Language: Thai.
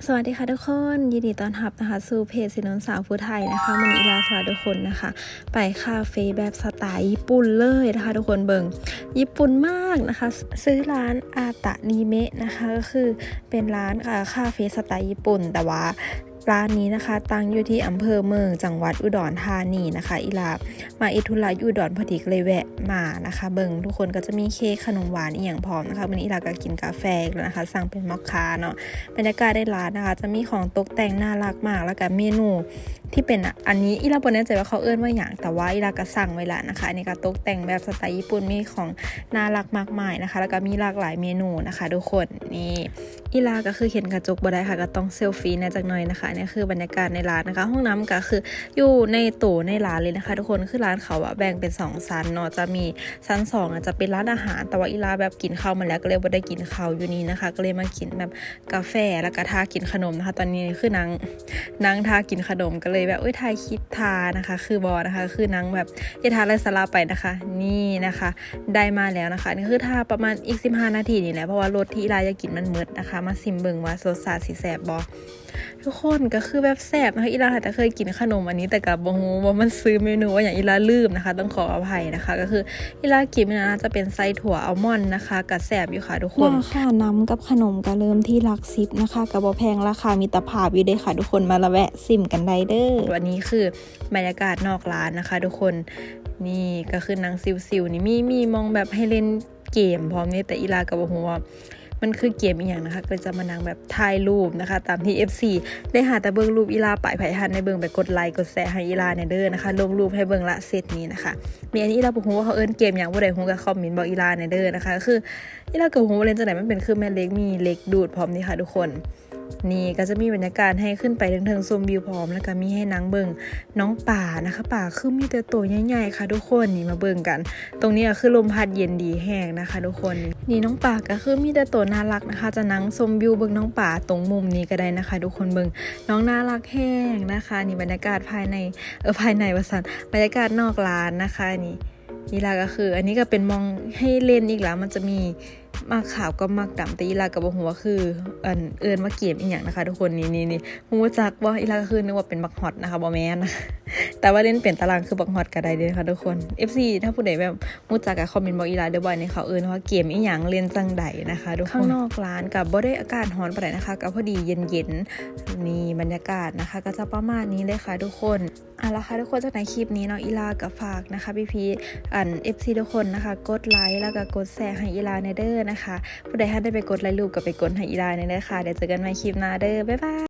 สวัสดีค่ะทุกคนยินดีต้อนรับนะคะสู่เพจสินนสาวผู้ไทยนะคะมันอีลาสวัสดีทุกคนนะคะ ไปคาเฟ่แบบสไตล์ญี่ปุ่นเลยนะคะ ทุกคนเบิงญี่ปุ่นมากนะคะ ซื้อร้านอาตะนิเมะนะคะก็คือเป็นร้านคาเฟ่สไตล์ญี่ปุ่น แต่ว่า ร้านนี้นะคะ ตั้งอยู่ที่อำเภอเมืองจังหวัดอุดรธานีนะคะ อีลามาอิทุระอยู่อุดรพอดีเลยแวะมานะคะ เบิงทุกคนก็จะมีเค้กขนมหวานอีกอย่างพร้อมนะคะวันนี้อีลาก็กินกาแฟแล้วนะคะ สั่งเป็นมอคคาเนาะบรรยากาศในร้านนะคะ จะมีของตกแต่งน่ารักมาก แล้วก็เมนูที่เป็นอันนี้อีลาบนแน่ใจว่าเขาเอื้อนว่าอย่างแต่ว่าอีลาก็สั่งไว้ล้วนะคะอันนี้ก็ตกแต่งแบบสไตล์ญี่ปุ่นมีของน่ารักมากมายนะคะ แล้วก็มีหลากหลายเมนูนะคะ ทุกคนนี่ อีลาก็คือเห็นกระจกบ่ได้ค่ะก็ต้องเซลฟี่น่จักหน่อยนะคะนี่คือบรรยากาศในร้านนะคะ ห้องน้ำก็คืออยู่ในตู้ในร้านเลยนะคะ ทุกคนคือร้านเขาอะแบ่งเป็นสองชั้นเนาะจะมีชั้นสองอะจะเป็นร้านอาหาร แต่ว่าอีลาแบบกินข้าวมาแล้วก็เลยบ่ได้กินข้าวอยู่นี่นะคะ ก็เลยมากินแบบกาแฟแล้วก็ทากินขนมนะคะ ตอนนี้คือนางนางทากินขนมก็เลยแบบเอ้ยทายคลิปทานะคะ คือบอนะคะ คือนางแบบจะทาอะไรสลาไปนะคะ นี่นะคะ ได้มาแล้วนะคะนี่คือทาประมาณอีก 15 นาทีนี่แหละเพราะว่ารสที่อีลาจะกินมันมืดนะคะมาซิมเบิงว่ารสชาติสีแสบบอทุกคนก็คือแบบแสบนะคะอีลาอาจจะเคยกินขนมอันนี้แต่กับบงว่ามันซื้อเมนูว่าอย่างอีลาลืมนะคะ ต้องขออภัยนะคะ ก็คืออีลากินมันน่าจะเป็นไส้ถั่วอัลมอนด์นะคะกับแสบอยู่ค่ะทุกคนราคาน้ำกับขนมก็เริ่มที่หลักสิบนะคะกับบแพงราคามีตรภาพอยู่ได้ค่ะทุกคนมาละแวะซิมกันได้เด้อวันนี้คือบรรยากาศนอกร้านนะคะ ทุกคนนี่ก็คือนางซิวๆนี่มีมีมองแบบให้เล่นเกมพร้อมนี่แต่อีลากับหัวา มันคือเกมอีกอย่างนะคะ ก็จะมานั่งแบบถ่ายรูปนะคะ ตามที่ FC ได้หาแต่เบิ่งรูปอีลาไปไผ่หันในเบิ่งไปกดไลค์กดแชร์ให้อีลาในเด้อนะคะลงรูปให้เบิ่งละเซตนี้นะคะ มีอันนี้อีลาบอกว่าเขาเอิ้นเกมอย่างผู้ใดฮู้ก็คอมเมนต์บอกอีลาในเด้อนะคะก็คือที่เราเกิดหัวเล่นจังไหนมันเป็นคือแม่เล็กมีเล็กดูดพร้อมนี่ค่ะทุกคน นี่ก็จะมีบรรยากาศให้ขึ้นไปเทิงๆชมวิวพร้อมแล้วก็มีให้นางเบิงน้องป่านะคะ ป่าคือมีแต่ตัวใหญ่ๆค่ะ ทุกคนนี่มาเบิงกัน ตรงนี้ก็คือลมพัดเย็นดีแห้งนะคะ ทุกคนนี่น้องป่าก็คือมีแต่ตัวน่ารักนะคะ จะนั่งชมวิวเบิงน้องป่าตรงมุมนี้ก็ได้นะคะ ทุกคนเบิงน้องน่ารักแห้งนะคะ นี่บรรยากาศภายในเออภายในวสันบรรยากาศนอกร้านนะคะนี่อีลาก็คือ อันนี้ก็เป็นมองให้เล่นอีกแล้วมันจะมี มากขาวก็มากดำแต่อีลากับหัวคืออันเอิญว่าเกมอีกอย่างนะคะ ทุกคนนี่นี่นี่ฮู้จักว่าอีลาก็คือนึกว่าเป็นบักฮอตนะคะบอแมนนะคะ แต่ว่าเล่นเปลี่ยนตารางคือบักฮอตก็ไดเลยนะคะทุกคน FC ถ้าผู้ใดแบบฮู้จักกับคอมเมนต์บอกอีลาเดี๋ยวบ่อยในเขาเอิญว่าเกมอีหยังเล่นจังใดนะคะทุกคนข้างนอกร้านกับบ่ได้อากาศร้อนปานใดนะคะก็พอดีเย็นๆนี่บรรยากาศนะคะ ก็จะประมาณนี้เลยค่ะทุกคนเอาละค่ะทุกคนจากในคลิปนี้เนาะอีลากับฝากนะคะพี่พีอัน FC ทุกคนนะคะ กดไลค์แล้วก็กดแชร์ให้อีลาในเด้อนะคะผู้ใดท่านได้ไปกดไลค์รูปก็ไปกดให้อีลาในเด้อค่ะเดี๋ยวเจอกันใหม่คลิปหน้าเด้อบ๊ายบาย